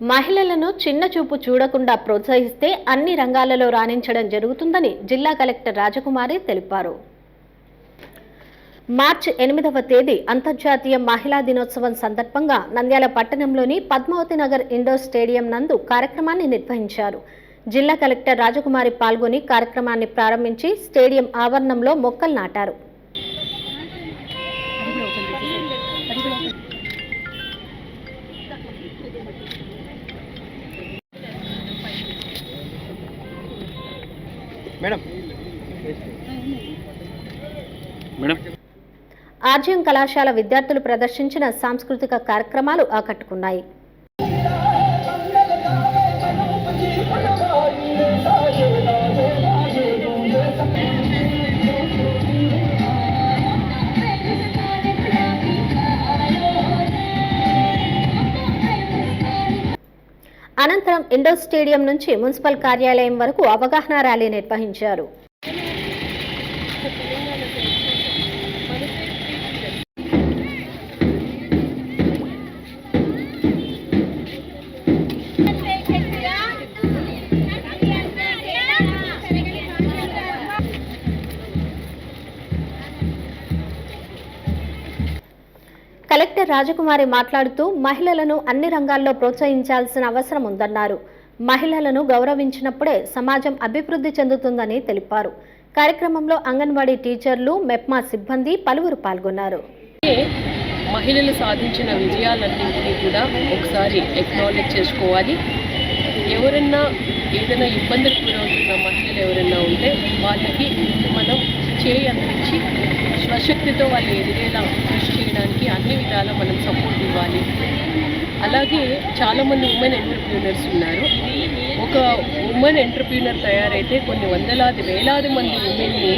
మహిళలను చిన్న చూపు చూడకుండా ప్రోత్సహిస్తే అన్ని రంగాలలో రాణించడం జరుగుతుందని జిల్లా కలెక్టర్ రాజకుమారి తెలిపారు. మార్చి ఎనిమిదవ తేదీ అంతర్జాతీయ మహిళా దినోత్సవం సందర్భంగా నంద్యాల పట్టణంలోని పద్మావతి నగర్ ఇండోర్ స్టేడియం నందు కార్యక్రమాన్ని నిర్వహించారు. జిల్లా కలెక్టర్ రాజకుమారి పాల్గొని కార్యక్రమాన్ని ప్రారంభించి స్టేడియం ఆవరణంలో మొక్కలు నాటారు. మేడం. మేడం. ఆర్జీఎం కళాశాల విద్యార్థులు ప్రదర్శించిన సాంస్కృతిక కార్యక్రమాలు ఆకట్టుకున్నాయి. అనంతరం ఇండోర్ స్టేడియం నుంచి మున్సిపల్ కార్యాలయం వరకు అవగాహన ర్యాలీ నిర్వహించారు. కలెక్టర్ రాజకుమారి మాట్లాడుతూ మహిళలను అన్ని రంగాల్లో ప్రోత్సహించాల్సిన అవసరం ఉందన్నారు. మహిళలను గౌరవించినప్పుడే సమాజం అభివృద్ధి చెందుతుందని తెలిపారు. కార్యక్రమంలో అంగన్వాడీ టీచర్లు మెప్మా సిబ్బంది పలువురు పాల్గొన్నారు. మహిళలు సాధించిన విజయాలన్నింటినీ కూడా ఒకసారి ఎక్నాలెడ్జ్ చేసుకోవాలి. ఎవరన్నా ఏదైనా ఇబ్బందులకు గురవుతున్న మహిళలు ఎవరన్నా ఉంటే వాళ్ళకి మనం చేయి అందించి స్వశక్తితో వాళ్ళు ఎదిగేలా కృషి చేయడానికి అన్ని విధాలా మనం సపోర్ట్ ఇవ్వాలి అలాగే చాలామంది ఉమెన్ ఎంటర్ప్రీనర్స్ ఉన్నారు. ఒక ఉమెన్ ఎంటర్ప్రీనర్ తయారైతే కొన్ని వందలాది వేలాది మంది ఉమెన్ని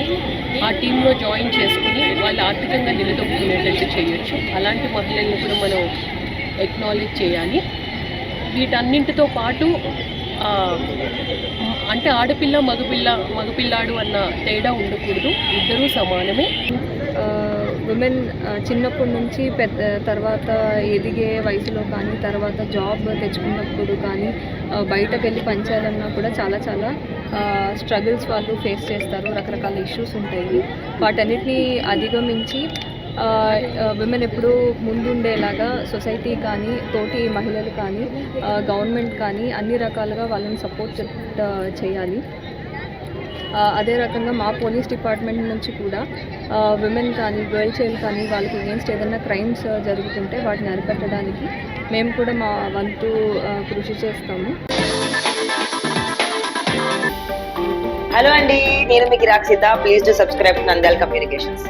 ఆ టీంలో జాయిన్ చేసుకుని వాళ్ళు ఆర్థికంగా నిలదొక్కునేటట్టు చేయొచ్చు. అలాంటి మహిళలను కూడా మనం ఎక్నాలెడ్జ్ చేయాలి. వీటన్నింటితో పాటు అంటే ఆడపిల్ల మగపిల్ల మగపిల్లాడు అన్న తేడా ఉండకూడదు. ఇద్దరూ సమానమే. ఉమెన్ uh, చిన్నప్పటి నుంచి పెద్ద తర్వాత ఎదిగే వయసులో కానీ తర్వాత జాబ్ తెచ్చుకున్నప్పుడు కానీ uh, బయటకు వెళ్ళి పనిచేయాలన్నా కూడా చాలా చాలా uh, స్ట్రగుల్స్ వాళ్ళు ఫేస్ చేస్తారు. రకరకాల ఇష్యూస్ ఉంటాయి. వాటన్నిటిని అధిగమించి విమెన్ ఎప్పుడూ ముందుండేలాగా సొసైటీ కానీ తోటి మహిళలు కానీ గవర్నమెంట్ కానీ అన్ని రకాలుగా వాళ్ళని సపోర్ట్ చేయాలి. అదే రకంగా మా పోలీస్ డిపార్ట్మెంట్ నుంచి కూడా విమెన్ కానీ గర్ల్ చైల్డ్ కానీ వాళ్ళకి ఎగేన్స్ట్ ఏదైనా క్రైమ్స్ జరుగుతుంటే వాటిని అరికట్టడానికి మేము కూడా మా వంతు కృషి చేస్తాము. హలో అండి నేను మీకు Rakshitha please to subscribe Nandal communications